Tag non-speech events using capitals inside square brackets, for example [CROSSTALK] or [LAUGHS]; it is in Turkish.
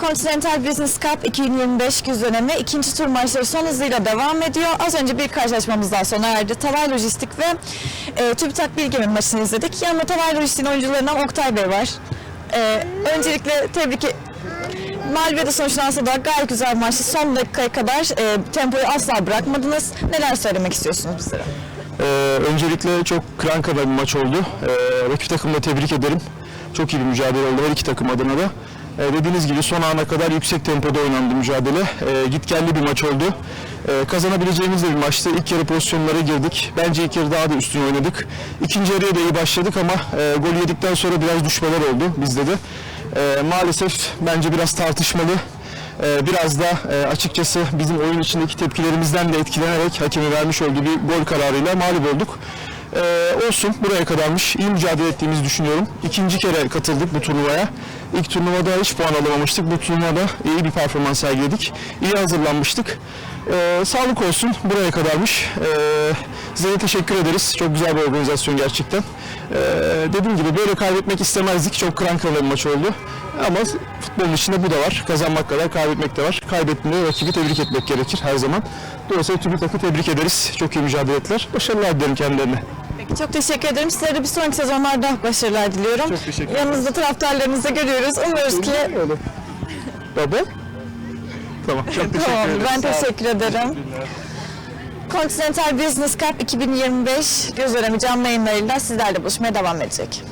Continental Business Cup 2025 güz dönemi ikinci tur maçları son hızıyla devam ediyor. Az önce bir karşılaşmamız daha sona erdi. Tavay Lojistik ve e, TÜBİTAK Bilgem'in maçını izledik. Yanımda Tavay Lojistik'in oyuncularından Oktay Bey var. E, öncelikle tebrik e- Mağlubiyete sonuçlansa da gayet güzel maçtı. Son dakikaya kadar e, tempoyu asla bırakmadınız. Neler söylemek istiyorsunuz bizlere? Ee, öncelikle çok kranka bir maç oldu. Ee, rakip takımı da tebrik ederim. Çok iyi bir mücadele oldu her iki takım adına da. Ee, dediğiniz gibi son ana kadar yüksek tempoda oynandı mücadele. Ee, gitgelli bir maç oldu. Ee, kazanabileceğimiz de bir maçtı. İlk yarı pozisyonlara girdik. Bence ilk yarı daha da üstün oynadık. İkinci yarıya da iyi başladık ama e, gol yedikten sonra biraz düşmeler oldu bizde de. Ee, maalesef bence biraz tartışmalı. Ee, biraz da e, açıkçası bizim oyun içindeki tepkilerimizden de etkilenerek hakemin vermiş olduğu bir gol kararıyla mağlup olduk. Olsun buraya kadarmış. İyi mücadele ettiğimizi düşünüyorum. İkinci kere katıldık bu turnuvaya. İlk turnuvada hiç puan alamamıştık. Bu turnuvada iyi bir performans sergiledik. İyi hazırlanmıştık. Ee, sağlık olsun buraya kadarmış. Ee, size de teşekkür ederiz. Çok güzel bir organizasyon gerçekten. Ee, dediğim gibi böyle kaybetmek istemezdik. Çok krankalı bir maç oldu. Ama futbolun içinde bu da var. Kazanmak kadar kaybetmek de var. Kaybettiğinde rakibi tebrik etmek gerekir her zaman. Dolayısıyla TÜBİTAK'ı tebrik ederiz. Çok iyi mücadele ettiler. Başarılar dilerim kendilerine. Çok teşekkür ederim. Sizlere de bir sonraki sezonlarda başarılar diliyorum. Çok teşekkür ederim. Yanınızda taraftarlarınızı görüyoruz. Umuyoruz ki Baba. Tamam. Çok [LAUGHS] teşekkür Tamam, ederim. ben teşekkür ederim. Continental Business Cup 2025 göz dönemi canlı yayınlarıyla sizlerle buluşmaya devam edecek.